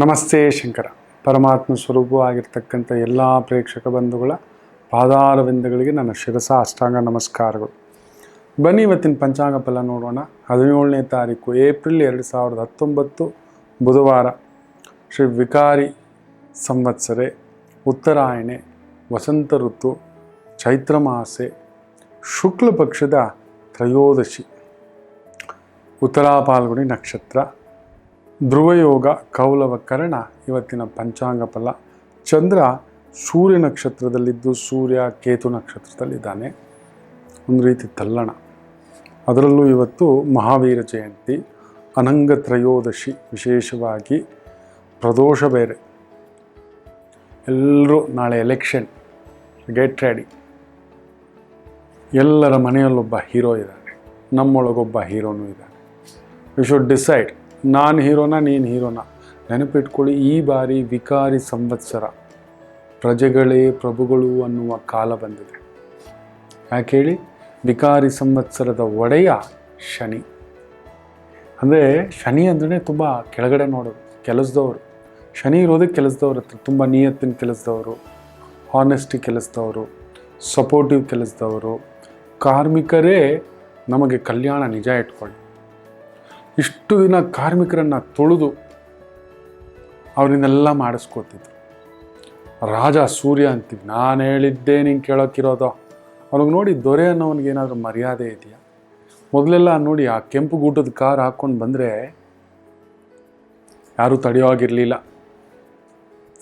ನಮಸ್ತೆ ಶಂಕರ. ಪರಮಾತ್ಮ ಸ್ವರೂಪವಾಗಿರ್ತಕ್ಕಂಥ ಎಲ್ಲ ಪ್ರೇಕ್ಷಕ ಬಂಧುಗಳ ಪಾದಾರವಿಂದಗಳಿಗೆ ನನ್ನ ಶಿರಸ, ಅಷ್ಟಾಂಗ ನಮಸ್ಕಾರಗಳು. ಬನ್ನಿ ಇವತ್ತಿನ ಪಂಚಾಂಗ ಫಲ ನೋಡೋಣ. ಹದಿನೇಳನೇ ತಾರೀಕು, ಏಪ್ರಿಲ್ ಎರಡು ಸಾವಿರದ ಹತ್ತೊಂಬತ್ತು, ಬುಧವಾರ. ಶ್ರೀ ವಿಕಾರಿ ಸಂವತ್ಸರೆ, ಉತ್ತರಾಯಣೆ, ವಸಂತ ಋತು, ಚೈತ್ರ ಮಾಸೆ, ಶುಕ್ಲ ಪಕ್ಷದ ತ್ರಯೋದಶಿ, ಉತ್ತರಾಪಾಲ್ಗುಡಿ ನಕ್ಷತ್ರ. ಧ್ರುವಯೋಗ, ಕೌಲವ ಕರ್ಣ, ಇವತ್ತಿನ ಪಂಚಾಂಗ ಫಲ. ಚಂದ್ರ ಸೂರ್ಯ ನಕ್ಷತ್ರದಲ್ಲಿದ್ದು ಸೂರ್ಯ ಕೇತು ನಕ್ಷತ್ರದಲ್ಲಿದ್ದಾನೆ. ಒಂದು ರೀತಿ ತಲ್ಲಣ. ಅದರಲ್ಲೂ ಇವತ್ತು ಮಹಾವೀರ ಜಯಂತಿ, ಅನಂಗ ತ್ರಯೋದಶಿ ವಿಶೇಷವಾಗಿ ಪ್ರದೋಷ ಬೇರೆ. ಎಲ್ಲರೂ ನಾಳೆ ಎಲೆಕ್ಷನ್ ಗೆಟ್ ರೆಡಿ ಎಲ್ಲರ ಮನೆಯಲ್ಲೊಬ್ಬ ಹೀರೋ ಇದ್ದಾನೆ ನಮ್ಮೊಳಗೊಬ್ಬ ಹೀರೋನು ಇದ್ದಾನೆ ವಿ ಶುಡ್ ಡಿಸೈಡ್ ನಾನು ಹೀರೋನ, ನೀನು ಹೀರೋನ. ನೆನಪಿಟ್ಕೊಳ್ಳಿ, ಈ ಬಾರಿ ವಿಕಾರಿ ಸಂವತ್ಸರ. ಪ್ರಜೆಗಳೇ ಪ್ರಭುಗಳು ಅನ್ನುವ ಕಾಲ ಬಂದಿದೆ. ಯಾಕೆ ಹೇಳಿ? ವಿಕಾರಿ ಸಂವತ್ಸರದ ಒಡೆಯ ಶನಿ. ಅಂದರೆ ಶನಿ ಅಂದ್ರೆ ತುಂಬ ಕೆಳಗಡೆ ನೋಡೋದು, ಕೆಲಸದವರು. ಶನಿ ಇರೋದಕ್ಕೆ ಕೆಲಸದವ್ರ ಹತ್ರ, ತುಂಬ ನಿಯತ್ತಿನ ಕೆಲಸದವರು ಹಾನೆಸ್ಟಿ ಕೆಲಸದವರು ಸಪೋರ್ಟಿವ್ ಕೆಲಸದವರು. ಕಾರ್ಮಿಕರೇ ನಮಗೆ ಕಲ್ಯಾಣ ನಿಜ ಇಟ್ಕೊಳ್ಳಿ. ಇಷ್ಟು ದಿನ ಕಾರ್ಮಿಕರನ್ನು ತೊಳೆದು ಅವರಿಂದೆಲ್ಲ ಮಾಡಿಸ್ಕೋತಿದ್ರು. ರಾಜ ಸೂರ್ಯ ಅಂತೀವಿ. ನಾನು ಹೇಳಿದ್ದೆ ನೀನು ಕೇಳೋಕ್ಕಿರೋದೋ. ಅವ್ನಿಗೆ ನೋಡಿ ದೊರೆ ಅನ್ನೋನಿಗೆ ಏನಾದರೂ ಮರ್ಯಾದೆ ಇದೆಯಾ? ಮೊದಲೆಲ್ಲ ನೋಡಿ ಆ ಕೆಂಪು ಗೂಟದ ಕಾರ್ ಹಾಕ್ಕೊಂಡು ಬಂದರೆ ಯಾರೂ ತಡೆಯೋಗಿರಲಿಲ್ಲ.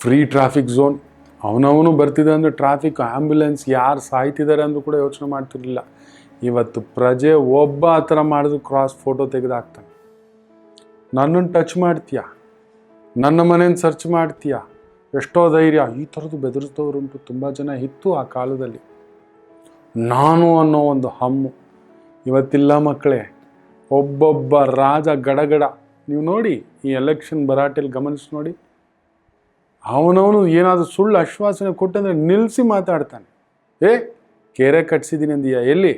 ಫ್ರೀ ಟ್ರಾಫಿಕ್ ಝೋನ್ ಅವನವನು ಬರ್ತಿದ್ದ ಅಂದರೆ ಟ್ರಾಫಿಕ್ ಆ್ಯಂಬುಲೆನ್ಸ್ ಯಾರು ಸಾಯ್ತಿದ್ದಾರೆ ಅಂದರೂ ಕೂಡ ಯೋಚನೆ ಮಾಡ್ತಿರಲಿಲ್ಲ. ಇವತ್ತು ಪ್ರಜೆ ಒಬ್ಬ ಆ ಥರ ಮಾಡಿದ್ರು ಕ್ರಾಸ್ ಫೋಟೋ ತೆಗೆದಾಕ್ತಾನೆ. ನನ್ನನ್ನು ಟಚ್ ಮಾಡ್ತೀಯಾ? ನನ್ನ ಮನೇನ ಸರ್ಚ್ ಮಾಡ್ತೀಯಾ? ಎಷ್ಟೋ ಧೈರ್ಯ. ಈ ಥರದ್ದು ಬೆದರಿಸಿದವರುಂಟು ತುಂಬ ಜನ ಇತ್ತು ಆ ಕಾಲದಲ್ಲಿ. ನಾನು ಅನ್ನೋ ಒಂದು ಹಮ್ಮು. ಇವತ್ತಿಲ್ಲ ಮಕ್ಕಳೇ. ಒಬ್ಬೊಬ್ಬ ರಾಜ ಗಡಗಡ. ನೀವು ನೋಡಿ, ಈ ಎಲೆಕ್ಷನ್ ಬರಾಟೆಯಲ್ಲಿ ಗಮನಿಸಿ ನೋಡಿ. ಅವನವನು ಏನಾದರೂ ಸುಳ್ಳು ಆಶ್ವಾಸನೆ ಕೊಟ್ಟಂದರೆ ನಿಲ್ಲಿಸಿ ಮಾತಾಡ್ತಾನೆ. ಏ, ಕೆರೆ ಕಟ್ಸಿದ್ದೀನಿ ಅಂದೀಯ? ಎಲ್ಲಿ?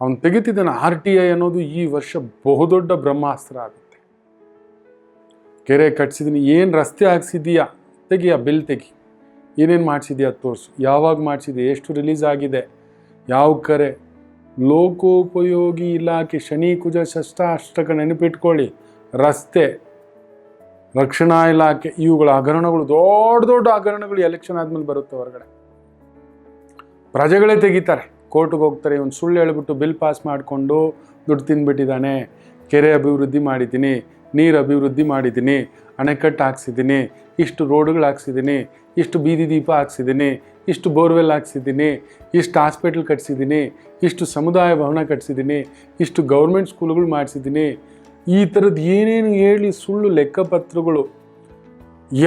ಅವನು ತೆಗಿತಿದ್ದಾನೆ ಆರ್ ಟಿ ಐ ಅನ್ನೋದು ಈ ವರ್ಷ ಬಹುದೊಡ್ಡ ಬ್ರಹ್ಮಾಸ್ತ್ರ ಆಗುತ್ತೆ. ಕೆರೆ ಕಟ್ಸಿದ್ದೀನಿ ಏನು ರಸ್ತೆ ಹಾಕ್ಸಿದೀಯಾ ತೆಗಿಯ, ಬಿಲ್ ತೆಗಿ. ಏನೇನು ಮಾಡಿಸಿದ್ಯಾ ತೋರಿಸು. ಯಾವಾಗ ಮಾಡಿಸಿದೆ, ಎಷ್ಟು ರಿಲೀಸ್ ಆಗಿದೆ, ಯಾವ ಕರೆ? ಲೋಕೋಪಯೋಗಿ ಇಲಾಖೆ ಶನಿ ಕುಜ ಷಷ್ಟಾಷ್ಟಕ ನೆನಪಿಟ್ಕೊಳ್ಳಿ. ರಸ್ತೆ, ರಕ್ಷಣಾ ಇಲಾಖೆ, ಇವುಗಳ ಹಗರಣಗಳು ದೊಡ್ಡ ದೊಡ್ಡ ಹಗರಣಗಳು ಎಲೆಕ್ಷನ್ ಆದ್ಮೇಲೆ ಬರುತ್ತೆ ಹೊರಗಡೆ. ಪ್ರಜೆಗಳೇ ತೆಗಿತಾರೆ. ಕೋರ್ಟ್ಗೆ ಹೋಗ್ತಾರೆ, ಇವನು ಸುಳ್ಳು ಹೇಳ್ಬಿಟ್ಟು ಬಿಲ್ ಪಾಸ್ ಮಾಡಿಕೊಂಡು ದುಡ್ಡು ತಿಂದ್ಬಿಟ್ಟಿದ್ದಾನೆ ಕೆರೆ ಅಭಿವೃದ್ಧಿ ಮಾಡಿದ್ದೀನಿ. ನೀರು ಅಭಿವೃದ್ಧಿ ಮಾಡಿದ್ದೀನಿ, ಅಣೆಕಟ್ಟು ಹಾಕ್ಸಿದ್ದೀನಿ, ಇಷ್ಟು ರೋಡ್ಗಳು ಹಾಕ್ಸಿದ್ದೀನಿ, ಇಷ್ಟು ಬೀದಿ ದೀಪ ಹಾಕ್ಸಿದ್ದೀನಿ, ಇಷ್ಟು ಬೋರ್ವೆಲ್ ಹಾಕ್ಸಿದ್ದೀನಿ, ಇಷ್ಟು ಹಾಸ್ಪಿಟ್ಲ್ ಕಟ್ಸಿದ್ದೀನಿ, ಇಷ್ಟು ಸಮುದಾಯ ಭವನ ಕಟ್ಸಿದ್ದೀನಿ, ಇಷ್ಟು ಗೌರ್ಮೆಂಟ್ ಸ್ಕೂಲ್ಗಳು ಮಾಡಿಸಿದ್ದೀನಿ. ಈ ಥರದ್ದು ಏನೇನು ಹೇಳಿ ಸುಳ್ಳು ಲೆಕ್ಕಪತ್ರಗಳು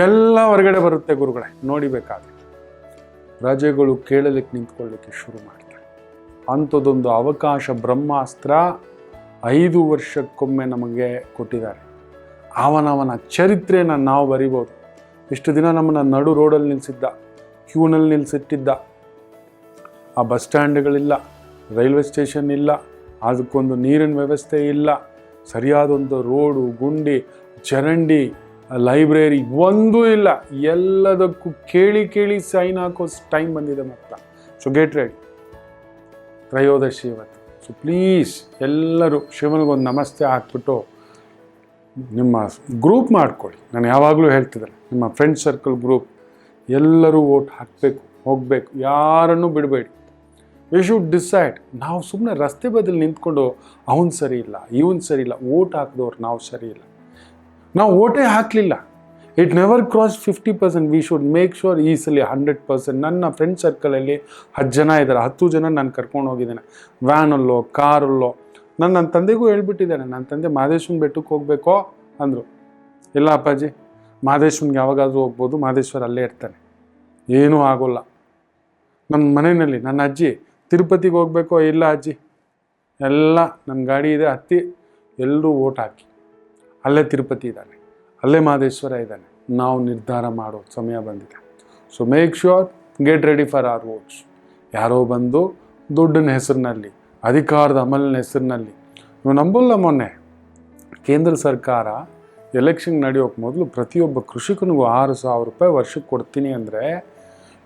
ಎಲ್ಲ ಹೊರಗಡೆ ಬರುತ್ತೆ ಗುರುಗಳೇ, ನೋಡಿಬೇಕಾದ್ರೆ. ಪ್ರಜೆಗಳು ಕೇಳಲಿಕ್ಕೆ ನಿಂತ್ಕೊಳ್ಳಿಕ್ಕೆ ಶುರು ಮಾಡ್ತಾರೆ. ಅಂಥದ್ದೊಂದು ಅವಕಾಶ ಬ್ರಹ್ಮಾಸ್ತ್ರ ಐದು ವರ್ಷಕ್ಕೊಮ್ಮೆ ನಮಗೆ ಕೊಟ್ಟಿದ್ದಾರೆ. ಅವನವನ ಚರಿತ್ರೆಯನ್ನು ನಾವು ಬರಿಬೋದು. ಇಷ್ಟು ದಿನ ನಮ್ಮನ್ನು ನಡು ರೋಡಲ್ಲಿ ನಿಲ್ಲಿಸಿದ್ದ ಕ್ಯೂನಲ್ಲಿ ನಿಲ್ಲಿಸಿಟ್ಟಿದ್ದ ಆ ಬಸ್ ಸ್ಟ್ಯಾಂಡ್ಗಳಿಲ್ಲ, ರೈಲ್ವೆ ಸ್ಟೇಷನ್ ಇಲ್ಲ, ಅದಕ್ಕೊಂದು ನೀರಿನ ವ್ಯವಸ್ಥೆ ಇಲ್ಲ, ಸರಿಯಾದೊಂದು ರೋಡು, ಗುಂಡಿ, ಚರಂಡಿ, ಲೈಬ್ರರಿ ಒಂದೂ ಇಲ್ಲ. ಎಲ್ಲದಕ್ಕೂ ಕೇಳಿ ಕೇಳಿ ಸೈನ್ ಹಾಕೋ ಟೈಮ್ ಬಂದಿದೆ ಮಕ್ಕಳ ಸೊ ಗೆಟ್ ರೆಡಿ ತ್ರಯೋದಶಿ ಇವತ್ತು. ಸೊ ಪ್ಲೀಸ್ ಎಲ್ಲರೂ ಶಿವನಿಗೊಂದು ನಮಸ್ತೆ ಹಾಕ್ಬಿಟ್ಟು ನಿಮ್ಮ ಗ್ರೂಪ್ ಮಾಡ್ಕೊಳ್ಳಿ. ನಾನು ಯಾವಾಗಲೂ ಹೇಳ್ತಿದ್ದೆ ನಿಮ್ಮ ಫ್ರೆಂಡ್ ಸರ್ಕಲ್ ಗ್ರೂಪ್ ಎಲ್ಲರೂ ಓಟ್ ಹಾಕಬೇಕು, ಹೋಗಬೇಕು, ಯಾರನ್ನು ಬಿಡಬೇಡಿ. ವಿ ಶುಡ್ ಡಿಸೈಡ್ ನಾವು ಸುಮ್ಮನೆ ರಸ್ತೆ ಬದಲು ನಿಂತ್ಕೊಂಡು, ಅವನು ಸರಿ ಇಲ್ಲ, ಇವನು ಸರಿ ಇಲ್ಲ ಓಟ್ ಹಾಕಿದವ್ರು ನಾವು ಸರಿ ಇಲ್ಲ. ನಾವು ಓಟೇ ಹಾಕಲಿಲ್ಲ. It never cross fifty percent we should make sure ಈ ಸಲ ಹಂಡ್ರೆಡ್ ಪರ್ಸೆಂಟ್ ನನ್ನ ಫ್ರೆಂಡ್ ಸರ್ಕಲಲ್ಲಿ ಹತ್ತು ಜನ ಇದ್ದಾರೆ, ಹತ್ತು ಜನ ನಾನು ಕರ್ಕೊಂಡು ಹೋಗಿದ್ದೇನೆ. ವ್ಯಾನಲ್ಲೋ ಕಾರಲ್ಲೋ ನಾನು ನನ್ನ ತಂದೆಗೂ ಹೇಳ್ಬಿಟ್ಟಿದ್ದಾನೆ ನನ್ನ ತಂದೆ ಮಹದೇಶ್ವನ ಬೆಟ್ಟಕ್ಕೆ ಹೋಗ್ಬೇಕೋ? ಅಂದರು. ಇಲ್ಲ ಅಪ್ಪಾಜಿ ಮಹದೇಶ್ವನ್ಗೆ ಯಾವಾಗಾದರೂ ಹೋಗ್ಬೋದು, ಮಾದೇಶ್ವರ ಅಲ್ಲೇ ಇರ್ತಾನೆ. ಏನೂ ಆಗೋಲ್ಲ. ನನ್ನ ಮನೆಯಲ್ಲಿ, ನನ್ನ ಅಜ್ಜಿ, ತಿರುಪತಿಗೆ ಹೋಗ್ಬೇಕೋ ಇಲ್ಲ ಅಜ್ಜಿ? ಎಲ್ಲ ನನ್ನ ಗಾಡಿ ಇದೆ, ಹತ್ತಿ ಎಲ್ಲರೂ ಓಟ್ ಹಾಕಿ. ಅಲ್ಲೇ ತಿರುಪತಿ ಇದ್ದಾನೆ, ಅಲ್ಲೇ ಮಹದೇಶ್ವರ ಇದ್ದಾನೆ. ನಾವು ನಿರ್ಧಾರ ಮಾಡೋ ಸಮಯ ಬಂದಿದೆ. So make sure get ready for our votes ಯಾರೋ ಬಂದು ದುಡ್ಡಿನ ಹೆಸರಿನಲ್ಲಿ ಅಧಿಕಾರದ ಅಮಲಿನ ಹೆಸರಿನಲ್ಲಿ. ನೀವು ನಂಬಲ್ಲ ಮೊನ್ನೆ. ಕೇಂದ್ರ ಸರ್ಕಾರ ಎಲೆಕ್ಷನ್ ನಡೆಯೋಕೆ ಮೊದಲು ಪ್ರತಿಯೊಬ್ಬ ಕೃಷಿಕನಿಗೂ ಆರು ಸಾವಿರ ರೂಪಾಯಿ ವರ್ಷಕ್ಕೆ ಕೊಡ್ತೀನಿ ಅಂದರೆ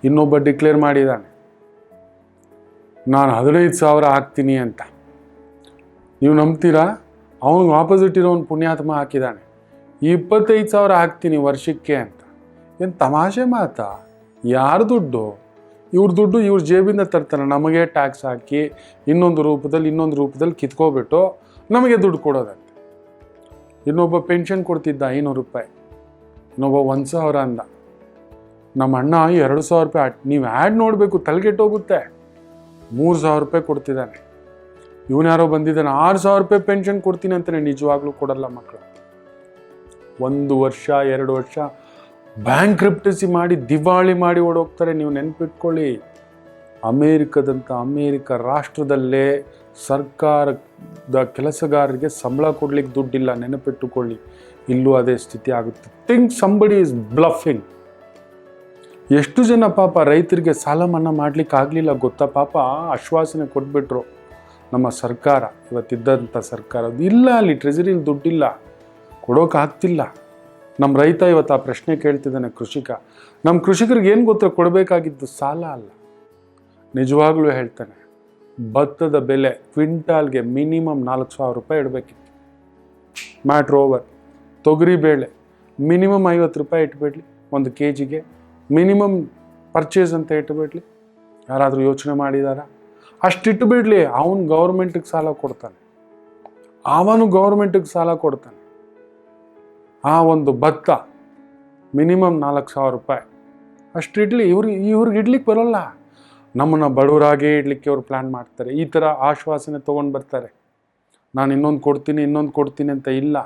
ಇನ್ನೊಬ್ಬ ಡಿಕ್ಲೇರ್ ಮಾಡಿದ್ದಾನೆ. ನಾನು ಹದಿನೈದು ಸಾವಿರ ಹಾಕ್ತೀನಿ ಅಂತ. ನೀವು ನಂಬ್ತೀರಾ? ಅವನಿಗೆ ಆಪೋಸಿಟ್ ಇರೋನು ಪುಣ್ಯಾತ್ಮ ಹಾಕಿದ್ದಾನೆ. ಇಪ್ಪತ್ತೈದು ಸಾವಿರ ಹಾಕ್ತೀನಿ ವರ್ಷಕ್ಕೆ ಅಂತ. ಏನು ತಮಾಷೆ ಮಾತಾ? ಯಾರು ದುಡ್ಡು? ಇವ್ರ ದುಡ್ಡು ಇವ್ರ ಜೇಬಿಂದ ತರ್ತಾರೆ. ನಮಗೆ ಟ್ಯಾಕ್ಸ್ ಹಾಕಿ ಇನ್ನೊಂದು ರೂಪದಲ್ಲಿ ಇನ್ನೊಂದು ರೂಪದಲ್ಲಿ ಕಿತ್ಕೋಬಿಟ್ಟು ನಮಗೆ ದುಡ್ಡು ಕೊಡೋದಂತೆ. ಇನ್ನೊಬ್ಬ ಪೆನ್ಷನ್ ಕೊಡ್ತಿದ್ದ ಐನೂರು ರೂಪಾಯಿ, ಇನ್ನೊಬ್ಬ ಒಂದು ಸಾವಿರ ಅಂದ. ನಮ್ಮ ಅಣ್ಣ ಎರಡು ಸಾವಿರ ರೂಪಾಯಿ ನೀವು ಆ್ಯಡ್ ನೋಡಬೇಕು, ತಲೆಗೆಟ್ಟೋಗುತ್ತೆ. ಮೂರು ಸಾವಿರ ರೂಪಾಯಿ ಕೊಡ್ತಿದ್ದಾನೆ. ಇವನು ಯಾರೋ ಬಂದಿದ್ದಾನೆ, ಆರು ಸಾವಿರ ರೂಪಾಯಿ ಪೆನ್ಷನ್ ಕೊಡ್ತೀನಿ ಅಂತಾನೆ ನಿಜವಾಗ್ಲೂ ಕೊಡಲ್ಲ ಮಕ್ಕಳು ಒಂದು ವರ್ಷ, ಎರಡು ವರ್ಷ ಬ್ಯಾಂಕ್ರಿಪ್ಟಸಿ ಮಾಡಿ ದಿವಾಳಿ ಮಾಡಿ ಓಡೋಗ್ತಾರೆ, ನೀವು ನೆನಪಿಟ್ಕೊಳ್ಳಿ. ಅಮೇರಿಕದಂಥ ಅಮೇರಿಕ ರಾಷ್ಟ್ರದಲ್ಲೇ ಸರ್ಕಾರದ ಕೆಲಸಗಾರರಿಗೆ ಸಂಬಳ ಕೊಡ್ಲಿಕ್ಕೆ ದುಡ್ಡಿಲ್ಲ, ನೆನಪಿಟ್ಟುಕೊಳ್ಳಿ. ಇಲ್ಲೂ ಅದೇ ಸ್ಥಿತಿ ಆಗುತ್ತೆ. ಥಿಂಕ್ ಸಂಬಡಿ ಇಸ್ ಬ್ಲಫಿಂಗ್ ಎಷ್ಟು ಜನ ಪಾಪ ರೈತರಿಗೆ ಸಾಲ ಮನ್ನಾ ಮಾಡಲಿಕ್ಕೆ ಆಗಲಿಲ್ಲ ಗೊತ್ತಾ? ಪಾಪ ಆಶ್ವಾಸನೆ ಕೊಟ್ಬಿಟ್ರು ನಮ್ಮ ಸರ್ಕಾರ. ಇವತ್ತಿದ್ದಂಥ ಸರ್ಕಾರ. ಇಲ್ಲ ಅಲ್ಲಿ ಟ್ರೆಜರಿಲಿ ದುಡ್ಡಿಲ್ಲ. ಕೊಡೋಕ್ಕಾಗ್ತಿಲ್ಲ ನಮ್ಮ ರೈತ ಇವತ್ತು ಆ ಪ್ರಶ್ನೆ ಕೇಳ್ತಿದ್ದಾನೆ ಕೃಷಿಕ. ನಮ್ಮ ಕೃಷಿಕರಿಗೆ ಏನು ಗೊತ್ತಾ ಕೊಡಬೇಕಾಗಿದ್ದು ಸಾಲ ಅಲ್ಲ. ನಿಜವಾಗ್ಲೂ ಹೇಳ್ತಾನೆ, ಭತ್ತದ ಬೆಲೆ ಕ್ವಿಂಟಾಲ್ಗೆ ಮಿನಿಮಮ್ ನಾಲ್ಕು ಸಾವಿರ ರೂಪಾಯಿ ಇಡಬೇಕಿತ್ತು. ಮ್ಯಾಟ್ರ್ ಓವರ್, ತೊಗರಿ ಬೇಳೆ, ಮಿನಿಮಮ್ ಐವತ್ತು ರೂಪಾಯಿ ಇಟ್ಬಿಡ್ಲಿ ಒಂದು ಕೆ ಜಿಗೆ ಮಿನಿಮಮ್ ಪರ್ಚೇಸ್ ಅಂತ ಇಟ್ಬಿಡ್ಲಿ. ಯಾರಾದರೂ ಯೋಚನೆ ಮಾಡಿದಾರ? ಅಷ್ಟಿಟ್ಟು ಬಿಡಲಿ ಅವನು ಗೌರ್ಮೆಂಟಿಗೆ ಸಾಲ ಕೊಡ್ತಾನೆ. ಅವನು ಗೌರ್ಮೆಂಟಿಗೆ ಸಾಲ ಕೊಡ್ತಾನೆ. ಆ ಒಂದು ಭತ್ತ ಮಿನಿಮಮ್ ನಾಲ್ಕು ಸಾವಿರ ರೂಪಾಯಿ. ಅಷ್ಟು ಇಡ್ಲಿ ಇವ್ರಿಗೆ ಇವ್ರಿಗೆ ಇಡ್ಲಿಕ್ಕೆ ಬರೋಲ್ಲ. ನಮ್ಮನ್ನು ಬಡವರಾಗೇ ಇಡ್ಲಿಕ್ಕೆ ಅವ್ರು ಪ್ಲ್ಯಾನ್ ಮಾಡ್ತಾರೆ. ಈ ಥರ ಆಶ್ವಾಸನೆ ತೊಗೊಂಡು ಬರ್ತಾರೆ. ನಾನು ಇನ್ನೊಂದು ಕೊಡ್ತೀನಿ ಇನ್ನೊಂದು ಕೊಡ್ತೀನಿ ಅಂತ ಇಲ್ಲ.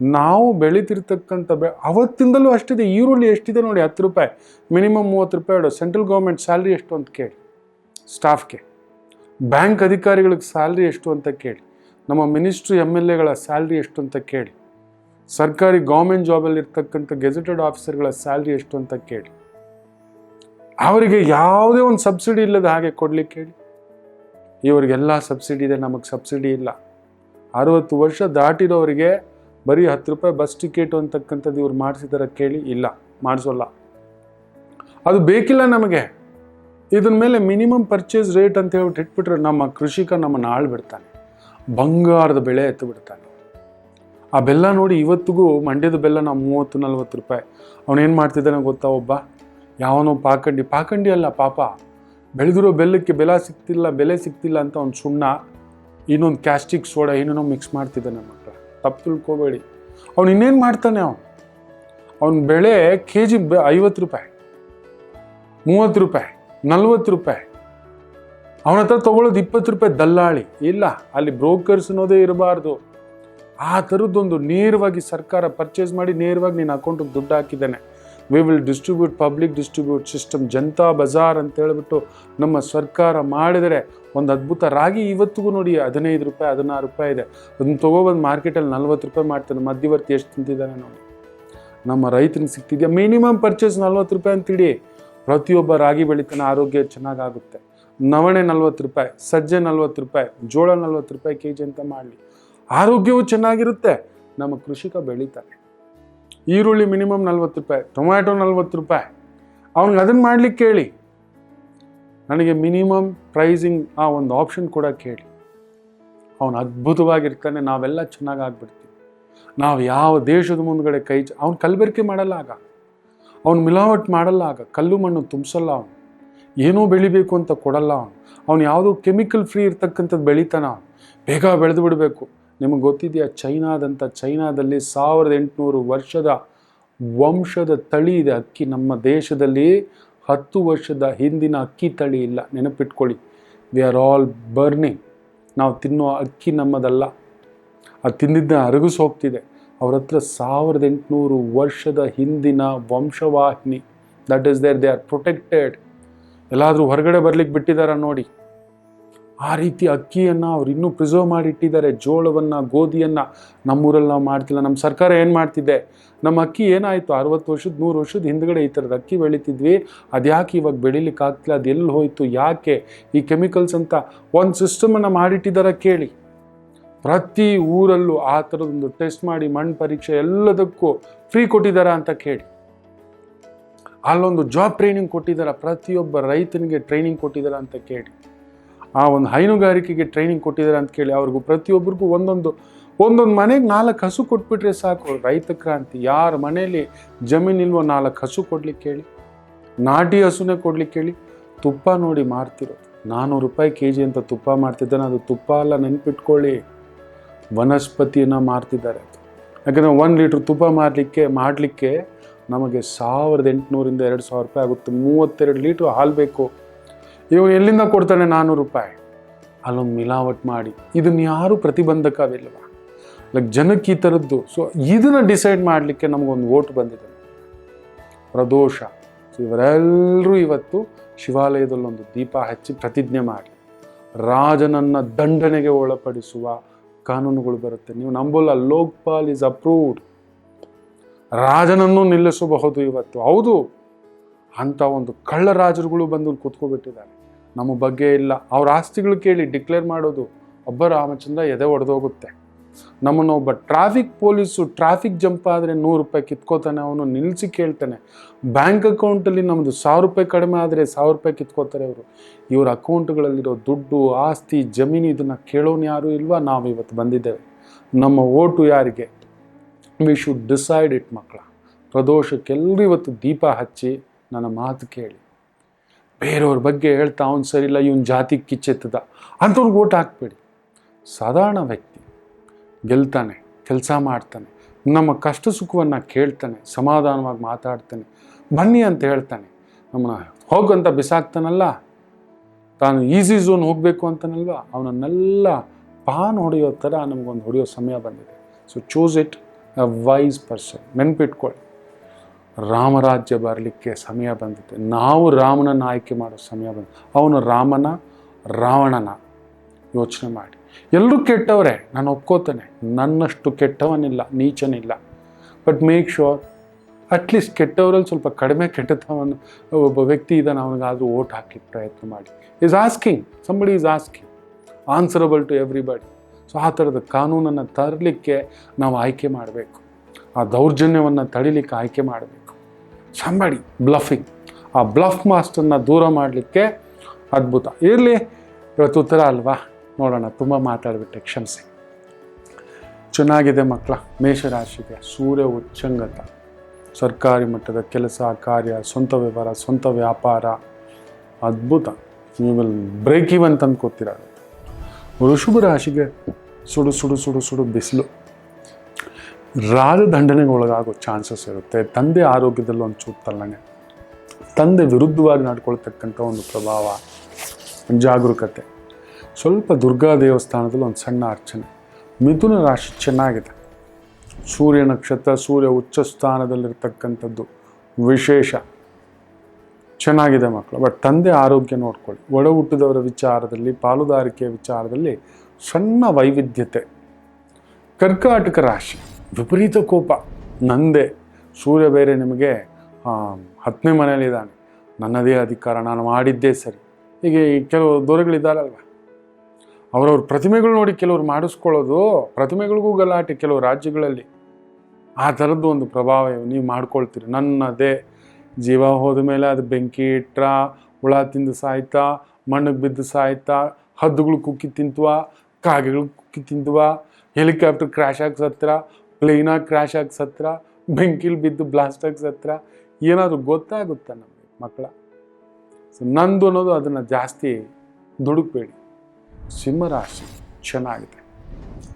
ನಾವು ಬೆಳೀತಿರ್ತಕ್ಕಂಥ ಬೆ, ಅವತ್ತಿಂದಲೂ ಅಷ್ಟಿದೆ. ಈರುಳ್ಳಿ ಎಷ್ಟಿದೆ ನೋಡಿ, ಹತ್ತು ರೂಪಾಯಿ. ಮಿನಿಮಮ್ ಮೂವತ್ತು ರೂಪಾಯಿ ಇಡೋ ಸೆಂಟ್ರಲ್ ಗೌರ್ಮೆಂಟ್ ಸ್ಯಾಲ್ರಿ ಎಷ್ಟು ಅಂತ ಕೇಳಿ. ಸ್ಟಾಫ್ಗೆ. ಬ್ಯಾಂಕ್ ಅಧಿಕಾರಿಗಳಿಗೆ ಸ್ಯಾಲ್ರಿ ಎಷ್ಟು ಅಂತ ಕೇಳಿ. ನಮ್ಮ ಮಿನಿಸ್ಟ್ರಿ, ಎಂ ಎಲ್ ಎಗಳ ಸ್ಯಾಲ್ರಿ ಎಷ್ಟು ಅಂತ ಕೇಳಿ. ಸರ್ಕಾರಿ ಗೌರ್ಮೆಂಟ್ ಜಾಬಲ್ಲಿ ಇರ್ತಕ್ಕಂಥ ಗೆಜೆಟೆಡ್ ಆಫೀಸರ್ಗಳ ಸ್ಯಾಲ್ರಿ ಎಷ್ಟು ಅಂತ ಕೇಳಿ. ಅವರಿಗೆ ಯಾವುದೇ ಒಂದು ಸಬ್ಸಿಡಿ ಇಲ್ಲದ ಹಾಗೆ ಕೊಡಲಿಕ್ಕೆ ಹೇಳಿ. ಇವರಿಗೆಲ್ಲ ಸಬ್ಸಿಡಿ ಇದೆ, ನಮಗೆ ಸಬ್ಸಿಡಿ ಇಲ್ಲ. ಅರವತ್ತು ವರ್ಷ ದಾಟಿರೋರಿಗೆ ಬರೀ ಹತ್ತು ರೂಪಾಯಿ ಬಸ್ ಟಿಕೆಟು ಅಂತಕ್ಕಂಥದ್ದು ಇವ್ರು ಮಾಡಿಸಿದಾರೆ ಕೇಳಿ ಇಲ್ಲ, ಮಾಡಿಸೋಲ್ಲ. ಅದು ಬೇಕಿಲ್ಲ ನಮಗೆ. ಇದನ್ನ ಮೇಲೆ ಮಿನಿಮಮ್ ಪರ್ಚೇಸ್ ರೇಟ್ ಅಂತ ಹೇಳ್ಬಿಟ್ಟು ಇಟ್ಬಿಟ್ರೆ ನಮ್ಮ ಕೃಷಿಕ ನಮ್ಮನ್ನು ಆಳ್ಬಿಡ್ತಾನೆ ಬಂಗಾರದ ಬೆಳೆ ಎತ್ತು ಬಿಡ್ತಾನೆ. ಆ ಬೆಲ್ಲ ನೋಡಿ ಇವತ್ತಿಗೂ ಮಂಡ್ಯದ ಬೆಲ್ಲ ನಾವು ಮೂವತ್ತು, ನಲ್ವತ್ತು ರೂಪಾಯಿ. ಅವನೇನು ಮಾಡ್ತಿದ್ದಾನೆ ಗೊತ್ತಾ ಒಬ್ಬ? ಯಾವನೋ ಪಾಕಂಡಿ ಪಾಕಂಡಿ ಅಲ್ಲ ಪಾಪ. ಬೆಳೆದಿರೋ ಬೆಲ್ಲಕ್ಕೆ ಬೆಲ ಸಿಗ್ತಿಲ್ಲ ಬೆಲೆ ಸಿಗ್ತಿಲ್ಲ ಅಂತ ಅವ್ನು ಸುಣ್ಣ ಇನ್ನೊಂದು ಕ್ಯಾಸ್ಟಿಕ್ ಸೋಡಾ ಏನೇನೋ ಮಿಕ್ಸ್ ಮಾಡ್ತಿದ್ದಾನೆ ಮಕ್ಕಳ ತಪ್ಪು ತಿಳ್ಕೊಬೇಡಿ. ಅವ್ನು ಇನ್ನೇನು ಮಾಡ್ತಾನೆ ಅವನು? ಅವನ ಬೆಳೆ ಕೆ ಜಿ ಐವತ್ತು ರೂಪಾಯಿ. ಮೂವತ್ತು ರೂಪಾಯಿ, ನಲ್ವತ್ತು ರೂಪಾಯಿ. ಅವನ ಹತ್ರ ತೊಗೊಳ್ಳೋದು ಇಪ್ಪತ್ತು ರೂಪಾಯಿ ದಲ್ಲಾಳಿ. ಇಲ್ಲ, ಅಲ್ಲಿ ಬ್ರೋಕರ್ಸ್ ಅನ್ನೋದೇ ಇರಬಾರ್ದು. ಆ ಥರದ್ದೊಂದು ನೇರವಾಗಿ ಸರ್ಕಾರ ಪರ್ಚೇಸ್ ಮಾಡಿ ನೇರವಾಗಿ ನಿನ್ನ ಅಕೌಂಟಿಗೆ ದುಡ್ಡು ಹಾಕಿದ್ದಾನೆ. We will distribute public distribute system Janata Bazaar ಅಂತ ಹೇಳಿಬಿಟ್ಟು ನಮ್ಮ ಸರ್ಕಾರ ಮಾಡಿದರೆ ಒಂದು ಅದ್ಭುತ ರಾಗಿ ಇವತ್ತಿಗೂ ನೋಡಿ ಹದಿನೈದು ರೂಪಾಯಿ, ಹದಿನಾರು ರೂಪಾಯಿ ಇದೆ. ಅದನ್ನು ತೊಗೊಬಂದು ಮಾರ್ಕೆಟಲ್ಲಿ ನಲ್ವತ್ತು ರೂಪಾಯಿ ಮಾಡ್ತಾನೆ. ಮಧ್ಯವರ್ತಿ ಎಷ್ಟು ತಿಂತಿದ್ದಾನೆ ನೋಡಿ. ನಮ್ಮ ರೈತನಿಗೆ ಸಿಗ್ತಿದೆಯಾ ಮಿನಿಮಮ್ ಪರ್ಚೇಸ್ ನಲ್ವತ್ತು ರೂಪಾಯಿ ಅಂತಿಡಿ. ಪ್ರತಿಯೊಬ್ಬ ರಾಗಿ ಬೆಳಿತಾನೆ ಆರೋಗ್ಯ ಚೆನ್ನಾಗಾಗುತ್ತೆ. ನವಣೆ ನಲ್ವತ್ತು ರೂಪಾಯಿ, ಸಜ್ಜೆ ನಲ್ವತ್ತು ರೂಪಾಯಿ, ಜೋಳ ನಲ್ವತ್ತು ರೂಪಾಯಿ ಕೆ ಜಿ ಅಂತ ಮಾಡಲಿ. ಆರೋಗ್ಯವು ಚೆನ್ನಾಗಿರುತ್ತೆ. ನಮ್ಮ ಕೃಷಿಕ ಬೆಳೀತಾನೆ. ಈರುಳ್ಳಿ ಮಿನಿಮಮ್ ನಲ್ವತ್ತು ರೂಪಾಯಿ ಟೊಮ್ಯಾಟೊ ನಲ್ವತ್ತು ರೂಪಾಯಿ. ಅವ್ನಿಗೆ ಅದನ್ನು ಮಾಡ್ಲಿಕ್ಕೆ ಕೇಳಿ. ನನಗೆ ಮಿನಿಮಮ್ ಪ್ರೈಸಿಂಗ್ ಆ ಒಂದು ಆಪ್ಷನ್ ಕೂಡ ಕೇಳಿ. ಅವನು ಅದ್ಭುತವಾಗಿರ್ತಾನೆ, ನಾವೆಲ್ಲ ಚೆನ್ನಾಗಿ ಆಗ್ಬಿಡ್ತೀವಿ. ನಾವು ಯಾವ ದೇಶದ ಮುಂದ್ಗಡೆ ಕೈ ಅವ್ನು ಕಲಬೆರಕೆ ಮಾಡಲ್ಲ ಆಗ. ಅವ್ನು ಮಿಲಾವಟ್ ಮಾಡಲ್ಲ ಆಗ. ಕಲ್ಲು ಮಣ್ಣು ತುಂಬಿಸಲ್ಲ ಅವನು. ಏನೋ ಬೆಳಿಬೇಕು ಅಂತ ಕೊಡಲ್ಲ ಅವನು. ಅವನು ಯಾವುದೋ ಕೆಮಿಕಲ್ ಫ್ರೀ ಇರ್ತಕ್ಕಂಥದ್ದು ಬೆಳೀತಾನ ಬೇಗ ಬೆಳೆದು ಬಿಡಬೇಕು. ನಿಮಗೆ ಗೊತ್ತಿದೆಯಾ, ಚೈನಾದಂಥ, ಚೈನಾದಲ್ಲಿ ಸಾವಿರದ ಎಂಟುನೂರು ವರ್ಷದ ವಂಶದ ತಳಿ ಇದೆ ಅಕ್ಕಿ. ನಮ್ಮ ದೇಶದಲ್ಲಿ ಹತ್ತು ವರ್ಷದ ಹಿಂದಿನ ಅಕ್ಕಿ ತಳಿ ಇಲ್ಲ. ನೆನಪಿಟ್ಕೊಳ್ಳಿ ವಿ ಆರ್ ಆಲ್ ಬರ್ನಿಂಗ್ ನಾವು ತಿನ್ನುವ ಅಕ್ಕಿ ನಮ್ಮದಲ್ಲ. ಅದು ತಿಂದಿದ್ದ ಅರಗಿಸ್ ಹೋಗ್ತಿದೆ. ಅವ್ರ ಹತ್ರ ಸಾವಿರದ ಎಂಟುನೂರು ವರ್ಷದ ಹಿಂದಿನ ವಂಶವಾಹಿನಿ. That is there they are protected ಎಲ್ಲಾದರೂ ಹೊರಗಡೆ ಬರ್ಲಿಕ್ಕೆ ಬಿಟ್ಟಿದ್ದಾರ ನೋಡಿ. ಆ ರೀತಿ ಅಕ್ಕಿಯನ್ನು ಅವ್ರು ಇನ್ನೂ ಪ್ರಿಸರ್ವ್ ಮಾಡಿ ಇಟ್ಟಿದ್ದಾರೆ ಜೋಳವನ್ನು, ಗೋಧಿಯನ್ನು ನಮ್ಮೂರಲ್ಲಿ ನಾವು ಮಾಡ್ತಿಲ್ಲ. ನಮ್ಮ ಸರ್ಕಾರ ಏನು ಮಾಡ್ತಿದೆ? ನಮ್ಮ ಅಕ್ಕಿ ಏನಾಯಿತು? ಅರವತ್ತು ವರ್ಷದ, ನೂರು ವರ್ಷದ ಹಿಂದ್ಗಡೆ ಈ ಥರದ ಅಕ್ಕಿ ಬೆಳಿತಿದ್ವಿ. ಅದ್ಯಾಕೆ ಇವಾಗ ಬೆಳಿಲಿಕ್ಕೆ ಆಗ್ತಿಲ್ಲ? ಅದು ಎಲ್ಲಿ ಹೋಯಿತು? ಯಾಕೆ? ಈ ಕೆಮಿಕಲ್ಸ್ ಅಂತ ಒಂದು ಸಿಸ್ಟಮನ್ನು ಮಾಡಿಟ್ಟಿದ್ದಾರೆ ಕೇಳಿ. ಪ್ರತಿ ಊರಲ್ಲೂ ಆ ಥರದೊಂದು ಟೆಸ್ಟ್ ಮಾಡಿ ಮಣ್ಣು ಪರೀಕ್ಷೆ ಎಲ್ಲದಕ್ಕೂ ಫ್ರೀ ಕೊಟ್ಟಿದ್ದಾರೆ ಅಂತ ಕೇಳಿ. ಅಲ್ಲೊಂದು ಜಾಬ್ ಟ್ರೈನಿಂಗ್ ಕೊಟ್ಟಿದ್ದಾರೆ ಪ್ರತಿಯೊಬ್ಬ ರೈತನಿಗೆ ಟ್ರೈನಿಂಗ್ ಕೊಟ್ಟಿದ್ದಾರೆ ಅಂತ ಕೇಳಿ. ಆ ಒಂದು ಹೈನುಗಾರಿಕೆಗೆ ಟ್ರೈನಿಂಗ್ ಕೊಟ್ಟಿದ್ದಾರೆ ಅಂತ ಕೇಳಿ ಅವ್ರಿಗೂ ಪ್ರತಿಯೊಬ್ಬರಿಗೂ ಒಂದೊಂದು ಒಂದೊಂದು ಮನೆಗೆ ನಾಲ್ಕು ಹಸು ಕೊಟ್ಬಿಟ್ರೆ ಸಾಕು. ರೈತ ಕ್ರಾಂತಿ, ಯಾರ ಮನೆಯಲ್ಲಿ ಜಮೀನಿಲ್ವೋ ನಾಲ್ಕು ಹಸು ಕೊಡ್ಲಿಕ್ಕೆ ಹೇಳಿ ನಾಟಿ ಹಸುನೇ ಕೊಡ್ಲಿಕ್ಕೆ ಕೇಳಿ, ತುಪ್ಪ ನೋಡಿ ಮಾರ್ತಿರೋದು. ನಾನ್ನೂರು ರೂಪಾಯಿ ಕೆ ಜಿ ಅಂತ ತುಪ್ಪ ಮಾಡ್ತಿದ್ದಾನೆ ಅದು ತುಪ್ಪ ಅಲ್ಲ, ನೆನ್ಪಿಟ್ಕೊಳ್ಳಿ. ವನಸ್ಪತಿಯನ್ನು ಮಾರ್ತಿದ್ದಾರೆ ಯಾಕಂದರೆ ಒಂದು ಲೀಟ್ರ್ ತುಪ್ಪ ಮಾರಲಿಕ್ಕೆ, ಮಾಡಲಿಕ್ಕೆ ನಮಗೆ ಸಾವಿರದ ಎಂಟುನೂರಿಂದ ಎರಡು ಸಾವಿರ ರೂಪಾಯಿ ಆಗುತ್ತೆ. ಮೂವತ್ತೆರಡು ಲೀಟ್ರ್ ಹಾಲು ಬೇಕು. ಇವ ಎಲ್ಲಿಂದ ಕೊಡ್ತಾನೆ ನಾನ್ನೂರು ರೂಪಾಯಿ? ಅಲ್ಲೊಂದು ಮಿಲಾವಟ್ ಮಾಡಿ. ಇದನ್ನು ಯಾರೂ ಪ್ರತಿಬಂಧಕವಿಲ್ವ? ಲೈಕ್ ಜನಕ್ಕೆ ಈ ಥರದ್ದು ಸೊ ಇದನ್ನು ಡಿಸೈಡ್ ಮಾಡಲಿಕ್ಕೆ ನಮಗೊಂದು ಓಟ್ ಬಂದಿದೆ. ಪ್ರದೋಷ. ಸೊ ಇವರೆಲ್ಲರೂ ಇವತ್ತು ಶಿವಾಲಯದಲ್ಲೊಂದು ದೀಪ ಹಚ್ಚಿ ಪ್ರತಿಜ್ಞೆ ಮಾಡಿ. ರಾಜನನ್ನು ದಂಡನೆಗೆ ಒಳಪಡಿಸುವ ಕಾನೂನುಗಳು ಬರುತ್ತೆ. ನೀವು ನಂಬೋಲ್ಲ, ಲೋಕ್ಪಾಲ್ ಇಸ್ ಅಪ್ರೂವ್ಡ್ ರಾಜನನ್ನು ನಿಲ್ಲಿಸಬಹುದು ಇವತ್ತು. ಹೌದು. ಅಂಥ ಒಂದು ಕಳ್ಳ ರಾಜರುಗಳು ಬಂದು ಕೂತ್ಕೊಬಿಟ್ಟಿದ್ದಾರೆ. ನಮ್ಮ ಬಗ್ಗೆ ಇಲ್ಲ. ಅವ್ರ ಆಸ್ತಿಗಳು ಕೇಳಿ ಡಿಕ್ಲೇರ್ ಮಾಡೋದು ಒಬ್ಬ ರಾಮಚಂದ್ರ ಎದೆ ಒಡೆದೋಗುತ್ತೆ. ನಮ್ಮನ್ನು ಒಬ್ಬ ಟ್ರಾಫಿಕ್ ಪೊಲೀಸು ಟ್ರಾಫಿಕ್ ಜಂಪ್ ಆದರೆ ನೂರು ರೂಪಾಯಿ ಕಿತ್ಕೋತಾನೆ, ಅವನು ನಿಲ್ಲಿಸಿ ಕೇಳ್ತಾನೆ. ಬ್ಯಾಂಕ್ ಅಕೌಂಟಲ್ಲಿ ನಮ್ಮದು ಸಾವಿರ ರೂಪಾಯಿ ಕಡಿಮೆ ಆದರೆ ಸಾವಿರ ರೂಪಾಯಿ ಕಿತ್ಕೋತಾರೆ ಅವರು ಇವ್ರ ಅಕೌಂಟ್ಗಳಲ್ಲಿರೋ ದುಡ್ಡು, ಆಸ್ತಿ, ಜಮೀನು ಇದನ್ನು ಕೇಳೋನು ಯಾರು ಇಲ್ವಾ? ನಾವು ಇವತ್ತು ಬಂದಿದ್ದೇವೆ. ನಮ್ಮ ಓಟು ಯಾರಿಗೆ? ವಿ ಶುಡ್ ಡಿಸೈಡ್ ಇಟ್ ಮಕ್ಕಳ. ಪ್ರದೋಷಕ್ಕೆಲ್ಲರೂ ಇವತ್ತು ದೀಪ ಹಚ್ಚಿ ನನ್ನ ಮಾತು ಕೇಳಿ. ಬೇರೆಯವ್ರ ಬಗ್ಗೆ ಹೇಳ್ತಾ ಅವ್ನು ಸರಿಯಿಲ್ಲ ಇವನ್ ಜಾತಿ ಕಿಚ್ಚೆತ್ತದ. ಅಂಥವ್ರಿಗೆ ಓಟ್ ಹಾಕ್ಬೇಡಿ. ಸಾಧಾರಣ ವ್ಯಕ್ತಿ ಗೆಲ್ತಾನೆ, ಕೆಲಸ ಮಾಡ್ತಾನೆ, ನಮ್ಮ ಕಷ್ಟ ಸುಖವನ್ನು ಕೇಳ್ತಾನೆ, ಸಮಾಧಾನವಾಗಿ ಮಾತಾಡ್ತಾನೆ, ಬನ್ನಿ ಅಂತ ಹೇಳ್ತಾನೆ. ನಮ್ಮನ್ನ ಹೋಗಂತ ಬಿಸಾಕ್ತಾನಲ್ಲ, ತಾನು ಈಸಿ ಝೋನ್ ಹೋಗಬೇಕು ಅಂತನಲ್ವ? ಅವನನ್ನೆಲ್ಲ ಪಾನ್ ಹೊಡೆಯೋ ಥರ ನಮಗೊಂದು ಹೊಡೆಯೋ ಸಮಯ ಬಂದಿದೆ. So choose it a wise person ನೆನ್ಪಿಟ್ಕೊಳ್ಳಿ. ರಾಮರಾಜ್ಯ ಬರಲಿಕ್ಕೆ ಸಮಯ ಬಂದಿದೆ ನಾವು ರಾಮನನ್ನು ಆಯ್ಕೆ ಮಾಡೋ ಸಮಯ ಬಂದಿದೆ ಅವನು ರಾಮನ ರಾವಣನ ಯೋಚನೆ ಮಾಡಿ. ಎಲ್ಲರೂ ಕೆಟ್ಟವರೇ, ನಾನು ಒಪ್ಕೋತೇನೆ. ನನ್ನಷ್ಟು ಕೆಟ್ಟವನಿಲ್ಲ, ನೀಚನಿಲ್ಲ. But make sure at least ಕೆಟ್ಟವರಲ್ಲಿ ಸ್ವಲ್ಪ ಕಡಿಮೆ ಕೆಟ್ಟತವನು ಒಬ್ಬ ವ್ಯಕ್ತಿ ಇದ್ದಾನೆ, ಅವನಿಗಾದರೂ ಓಟ್ ಹಾಕಿ ಪ್ರಯತ್ನ ಮಾಡಿ. Is asking somebody is asking answerable to everybody so ಆ ಥರದ ಕಾನೂನನ್ನು ತರಲಿಕ್ಕೆ ನಾವು ಆಯ್ಕೆ ಮಾಡಬೇಕು. ಆ ದೌರ್ಜನ್ಯವನ್ನು ತಡಿಲಿಕ್ಕೆ ಆಯ್ಕೆ ಮಾಡಬೇಕು. ಸಂಬಡಿ ಬ್ಲಫಿಂಗ್ ಆ ಬ್ಲಫ್ ಮಾಸ್ಟರ್ನ ದೂರ ಮಾಡಲಿಕ್ಕೆ ಅದ್ಭುತ. ಇರಲಿ, ಇವತ್ತು ಉತ್ತರ ಅಲ್ವಾ? ನೋಡೋಣ, ತುಂಬ ಮಾತಾಡಿಬಿಟ್ಟೆ, ಕ್ಷಮಿಸಿ. ಚೆನ್ನಾಗಿದೆ ಮಕ್ಕಳ, ಮೇಷರಾಶಿಗೆ ಸೂರ್ಯ ಉಚ್ಚಂಗತ. ಸರ್ಕಾರಿ ಮಟ್ಟದ ಕೆಲಸ, ಕಾರ್ಯ, ಸ್ವಂತ ವ್ಯವಹಾರ, ಸ್ವಂತ ವ್ಯಾಪಾರ. ಅದ್ಭುತ. ನೀವು ಬ್ರೇಕ್ ಇವನ್ ತಂದ್ಕೊತೀರ ಋಷಭ ರಾಶಿಗೆ ಸುಡು ಸುಡು ಸುಡು ಸುಡು ಬಿಸಿಲು. ರಾಜದಂಡನೆಗೆ ಒಳಗಾಗೋ ಚಾನ್ಸಸ್ ಇರುತ್ತೆ. ತಂದೆ ಆರೋಗ್ಯದಲ್ಲಿ ಚೂರು ತಲ್ಲಣೆ ತಂದೆ ವಿರುದ್ಧವಾಗಿ ನಡ್ಕೊಳ್ತಕ್ಕಂಥ ಒಂದು ಪ್ರಭಾವ ಜಾಗರೂಕತೆ. ಸ್ವಲ್ಪ ದುರ್ಗಾ ದೇವಸ್ಥಾನದಲ್ಲಿ ಒಂದು ಸಣ್ಣ ಅರ್ಚನೆ. ಮಿಥುನ ರಾಶಿ ಚೆನ್ನಾಗಿದೆ. ಸೂರ್ಯ ನಕ್ಷತ್ರ, ಸೂರ್ಯ ಉಚ್ಚ ಸ್ಥಾನದಲ್ಲಿರ್ತಕ್ಕಂಥದ್ದು ವಿಶೇಷ. ಚೆನ್ನಾಗಿದೆ ಮಕ್ಕಳು. ಬಟ್ ತಂದೆ ಆರೋಗ್ಯ ನೋಡ್ಕೊಳ್ಳಿ. ಒಡ ಹುಟ್ಟಿದವರ ವಿಚಾರದಲ್ಲಿ, ಪಾಲುದಾರಿಕೆಯ ವಿಚಾರದಲ್ಲಿ ಸಣ್ಣ ವೈವಿಧ್ಯತೆ. ಕರ್ಕಾಟಕ ರಾಶಿ. ವಿಪರೀತ ಕೋಪ. ನಂದೆ. ಸೂರ್ಯ ಬೇರೆ ನಿಮಗೆ ಹತ್ತನೇ ಮನೆಯಲ್ಲಿದ್ದಾನೆ. ನನ್ನದೇ ಅಧಿಕಾರ, ನಾನು ಮಾಡಿದ್ದೇ ಸರಿ. ಹೀಗೆ ಕೆಲವು ದೊರೆಗಳಿದ್ದಾರಲ್ವ? ಅವರವ್ರ ಪ್ರತಿಮೆಗಳು ನೋಡಿ ಕೆಲವರು ಮಾಡಿಸ್ಕೊಳ್ಳೋದು, ಪ್ರತಿಮೆಗಳಿಗೂ ಗಲಾಟೆ ಕೆಲವು ರಾಜ್ಯಗಳಲ್ಲಿ. ಆ ಥರದ್ದು ಒಂದು ಪ್ರಭಾವ ನೀವು ಮಾಡ್ಕೊಳ್ತೀರಿ. ನನ್ನದೇ. ಜೀವ ಹೋದ ಮೇಲೆ ಅದು ಬೆಂಕಿ ಇಟ್ಟ ಹುಳ ತಿಂದು ಸಾಯ್ತಾ, ಮಣ್ಣಿಗೆ ಬಿದ್ದು ಸಾಯ್ತಾ, ಹದ್ದುಗಳು ಕುಕ್ಕಿ ತಿಂತುವ, ಕಾಗೆಗಳು ಕುಕ್ಕಿ ತಿಂತುವ, ಹೆಲಿಕಾಪ್ಟರ್ ಕ್ರ್ಯಾಶ್ ಆಗಿ ಸತ್ರ ಪ್ಲೇನಾಗಿ ಕ್ರ್ಯಾಶ್ ಆಗಿ ಸತ್ರ, ಬೆಂಕಿಲಿ ಬಿದ್ದು ಬ್ಲಾಸ್ಟ್ ಆಗಿ ಸತ್ರ, ಏನಾದರೂ ಗೊತ್ತಾಗುತ್ತಾ ನಮಗೆ ಮಕ್ಕಳ ಸೊ ನಂದು ಅನ್ನೋದು ಅದನ್ನು ಜಾಸ್ತಿ ದುಡುಕಬೇಡಿ. ಸಿಂಹರಾಶಿ ಚೆನ್ನಾಗಿದೆ.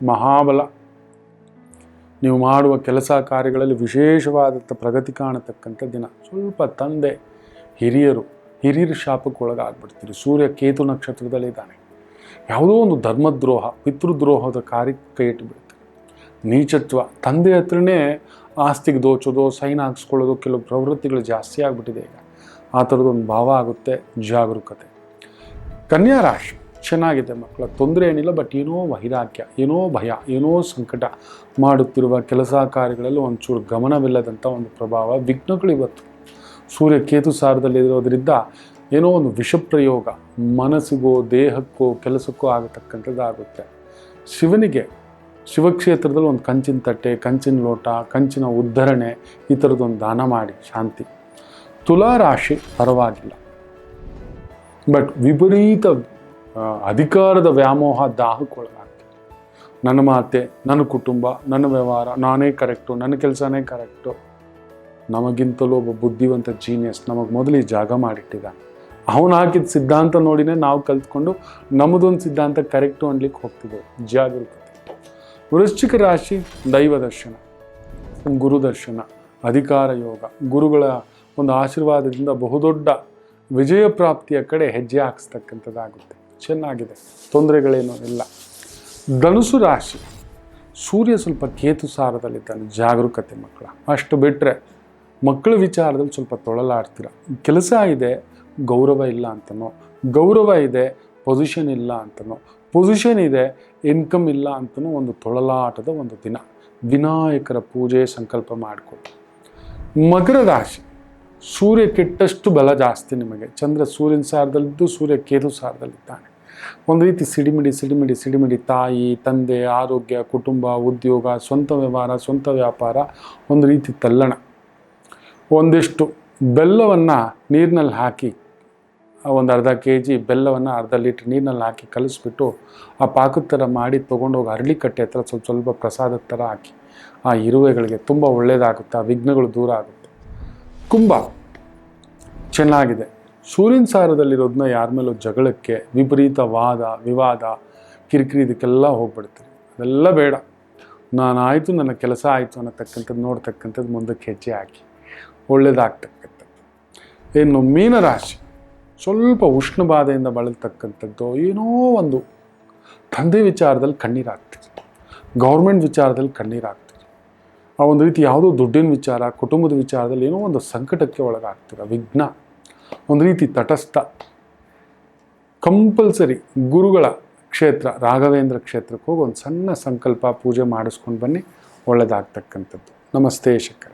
ಮಹಾಬಲ. ನೀವು ಮಾಡುವ ಕೆಲಸ ಕಾರ್ಯಗಳಲ್ಲಿ ವಿಶೇಷವಾದಂಥ ಪ್ರಗತಿ ಕಾಣತಕ್ಕಂಥ ದಿನ. ಸ್ವಲ್ಪ ತಂದೆ, ಹಿರಿಯರು, ಹಿರಿಯರ ಶಾಪಕ್ಕೆ ಒಳಗಾಗ್ಬಿಡ್ತೀರಿ. ಸೂರ್ಯ ಕೇತು ನಕ್ಷತ್ರದಲ್ಲಿದ್ದಾನೆ. ಯಾವುದೋ ಒಂದು ಧರ್ಮದ್ರೋಹ, ಪಿತೃದ್ರೋಹದ ಕಾರ್ಯಕ್ಕೆ ಕೈ ನೀಚತ್ವ. ತಂದೆ ಹತ್ರನೇ ಆಸ್ತಿಗೆ ದೋಚೋದು, ಸೈನ್ ಹಾಕ್ಸ್ಕೊಳ್ಳೋದು ಕೆಲವು ಪ್ರವೃತ್ತಿಗಳು ಜಾಸ್ತಿ ಆಗಿಬಿಟ್ಟಿದೆ ಈಗ. ಆ ಥರದೊಂದು ಭಾವ ಆಗುತ್ತೆ, ಜಾಗರೂಕತೆ. ಕನ್ಯಾ ರಾಶಿ, ಚೆನ್ನಾಗಿದೆ ಮಕ್ಕಳ ತೊಂದರೆ ಏನಿಲ್ಲ ಬಟ್ ಏನೋ ವೈರಾಗ್ಯ, ಏನೋ ಭಯ, ಏನೋ ಸಂಕಟ ಮಾಡುತ್ತಿರುವ ಕೆಲಸ ಕಾರ್ಯಗಳಲ್ಲಿ ಒಂಚೂರು ಗಮನವಿಲ್ಲದಂಥ ಒಂದು ಪ್ರಭಾವ ವಿಘ್ನಗಳು ಇವತ್ತು. ಸೂರ್ಯ ಕೇತು ಸಾರದಲ್ಲಿರೋದ್ರಿಂದ ಏನೋ ಒಂದು ವಿಷಪ್ರಯೋಗ, ಮನಸ್ಸಿಗೋ, ದೇಹಕ್ಕೋ, ಕೆಲಸಕ್ಕೋ ಆಗತಕ್ಕಂಥದ್ದಾಗುತ್ತೆ. ಶಿವನಿಗೆ ಶಿವಕ್ಷೇತ್ರದಲ್ಲಿ ಒಂದು ಕಂಚಿನ ತಟ್ಟೆ, ಕಂಚಿನ ಲೋಟ, ಕಂಚಿನ ಉದ್ಧರಣೆ, ಈ ಥರದ್ದೊಂದು ದಾನ ಮಾಡಿ ಶಾಂತಿ. ತುಲಾ ರಾಶಿ ಪರವಾಗಿಲ್ಲ. ಬಟ್ ವಿಪರೀತ ಅಧಿಕಾರದ ವ್ಯಾಮೋಹ ದಾಹಕ್ಕೊಳಗಾಗ್ತದೆ. ನನ್ನ ಮಾತೆ, ನನ್ನ ಕುಟುಂಬ, ನನ್ನ ವ್ಯವಹಾರ, ನಾನೇ ಕರೆಕ್ಟು, ನನ್ನ ಕೆಲಸನೇ ಕರೆಕ್ಟು. ನಮಗಿಂತಲೂ ಒಬ್ಬ ಬುದ್ಧಿವಂತ ಜೀನಿಯಸ್ ನಮಗೆ ಮೊದಲು ಈ ಜಾಗ ಮಾಡಿಟ್ಟಿದ್ದಾನೆ. ಅವನು ಹಾಕಿದ ಸಿದ್ಧಾಂತ ನೋಡಿನೇ ನಾವು ಕಲ್ತ್ಕೊಂಡು ನಮ್ಮದೊಂದು ಸಿದ್ಧಾಂತ ಕರೆಕ್ಟು ಅನ್ಲಿಕ್ಕೆ ಹೋಗ್ತಿದ್ದೇವೆ. ಜಾಗರೂಕತೆ ವೃಶ್ಚಿಕ ರಾಶಿ ದೈವ ದರ್ಶನ, ಗುರು ದರ್ಶನ, ಅಧಿಕಾರ ಯೋಗ, ಗುರುಗಳ ಒಂದು ಆಶೀರ್ವಾದದಿಂದ ಬಹುದೊಡ್ಡ ವಿಜಯ ಪ್ರಾಪ್ತಿಯ ಕಡೆ ಹೆಜ್ಜೆ ಹಾಕಿಸ್ತಕ್ಕಂಥದ್ದಾಗುತ್ತೆ. ಚೆನ್ನಾಗಿದೆ. ತೊಂದರೆಗಳೇನೂ ಇಲ್ಲ. ಧನುಸು ರಾಶಿ, ಸೂರ್ಯ ಸ್ವಲ್ಪ ಕೇತು ಸಾರದಲ್ಲಿದ್ದಾನೆ. ಜಾಗರೂಕತೆ ಮಕ್ಕಳ. ಅಷ್ಟು ಬಿಟ್ಟರೆ ಮಕ್ಕಳ ವಿಚಾರದಲ್ಲಿ ಸ್ವಲ್ಪ ತೊಳಲಾಡ್ತೀರ. ಕೆಲಸ ಇದೆ, ಗೌರವ ಇಲ್ಲ ಅಂತನೋ, ಗೌರವ ಇದೆ ಪೊಸಿಷನ್ ಇಲ್ಲ ಅಂತನೋ ಪೊಸಿಷನ್ ಇದೆ ಇನ್ಕಮ್ ಇಲ್ಲ ಅಂತಲೂ ಒಂದು ತೊಳಲಾಟದ ಒಂದು ದಿನ. ವಿನಾಯಕರ ಪೂಜೆ ಸಂಕಲ್ಪ ಮಾಡಿಕೊಟ್ಟು ಮಕರ ರಾಶಿ, ಸೂರ್ಯ ಕೆಟ್ಟಷ್ಟು ಬಲ ಜಾಸ್ತಿ ನಿಮಗೆ. ಚಂದ್ರ ಸೂರ್ಯನ ಸಾರದಲ್ಲಿದ್ದು, ಸೂರ್ಯ ಕೇತು ಸಾರದಲ್ಲಿದ್ದಾನೆ. ಒಂದು ರೀತಿ ಸಿಡಿಮಿಡಿ ಸಿಡಿಮಿಡಿ ಸಿಡಿಮಿಡಿ ತಾಯಿ, ತಂದೆ, ಆರೋಗ್ಯ, ಕುಟುಂಬ, ಉದ್ಯೋಗ, ಸ್ವಂತ ವ್ಯವಹಾರ, ಸ್ವಂತ ವ್ಯಾಪಾರ, ಒಂದು ರೀತಿ ತಲ್ಲಣ. ಒಂದಿಷ್ಟು ಬೆಲ್ಲವನ್ನು ನೀರಿನಲ್ಲಿ ಹಾಕಿ ಒಂದು ಅರ್ಧ ಕೆ ಜಿ ಬೆಲ್ಲವನ್ನು ಅರ್ಧ ಲೀಟ್ರ್ ನೀರಿನಲ್ಲಿ ಹಾಕಿ ಕಲಿಸ್ಬಿಟ್ಟು ಆ ಪಾಕದ ಥರ ಮಾಡಿ ತೊಗೊಂಡೋಗಿ ಅರಳಿಕಟ್ಟೆ ಹತ್ರ ಸ್ವಲ್ಪ ಸ್ವಲ್ಪ ಪ್ರಸಾದದ ಥರ ಹಾಕಿ ಆ ಇರುವೆಗಳಿಗೆ ತುಂಬ ಒಳ್ಳೆಯದಾಗುತ್ತೆ ಆ ವಿಘ್ನಗಳು ದೂರ ಆಗುತ್ತೆ. ಕುಂಭ ಚೆನ್ನಾಗಿದೆ. ಸೂರ್ಯನ ಸಾರದಲ್ಲಿರೋದನ್ನ ಯಾರ ಮೇಲೂ ಜಗಳಕ್ಕೆ ವಿಪರೀತ ವಾದ, ವಿವಾದ, ಕಿರಿಕಿರಿ ಇದಕ್ಕೆಲ್ಲ ಹೋಗ್ಬಿಡ್ತೀರಿ ಅದೆಲ್ಲ ಬೇಡ. ನಾನು ಆಯಿತು ನನ್ನ ಕೆಲಸ ಆಯಿತು ಅನ್ನತಕ್ಕಂಥದ್ದು, ನೋಡ್ತಕ್ಕಂಥದ್ದು ಮುಂದಕ್ಕೆ ಹೆಜ್ಜೆ ಹಾಕಿ. ಒಳ್ಳೆಯದಾಗ್ತಕ್ಕಂಥದ್ದು ಇನ್ನು ಮೀನರಾಶಿ. ಸ್ವಲ್ಪ ಉಷ್ಣ ಬಾಧೆಯಿಂದ ಬಳಲ್ತಕ್ಕಂಥದ್ದು ಏನೋ ಒಂದು ತಂದೆ ವಿಚಾರದಲ್ಲಿ ಕಣ್ಣೀರಾಗ್ತಿತ್ತು ಗೌರ್ಮೆಂಟ್ ವಿಚಾರದಲ್ಲಿ ಕಣ್ಣೀರಾಗ್ತಿತ್ತು ಆ ಒಂದು ರೀತಿ ಯಾವುದೋ ದುಡ್ಡಿನ ವಿಚಾರ, ಕುಟುಂಬದ ವಿಚಾರದಲ್ಲಿ ಏನೋ ಒಂದು ಸಂಕಟಕ್ಕೆ ಒಳಗಾಗ್ತಿರ ವಿಘ್ನ, ಒಂದು ರೀತಿ ತಟಸ್ಥ, ಕಂಪಲ್ಸರಿ ಗುರುಗಳ ಕ್ಷೇತ್ರ, ರಾಘವೇಂದ್ರ ಕ್ಷೇತ್ರಕ್ಕೆ ಹೋಗಿ ಒಂದು ಸಣ್ಣ ಸಂಕಲ್ಪ ಪೂಜೆ ಮಾಡಿಸ್ಕೊಂಡು ಬನ್ನಿ. ಒಳ್ಳೆಯದಾಗ್ತಕ್ಕಂಥದ್ದು ನಮಸ್ತೆ ಶಂಕರ.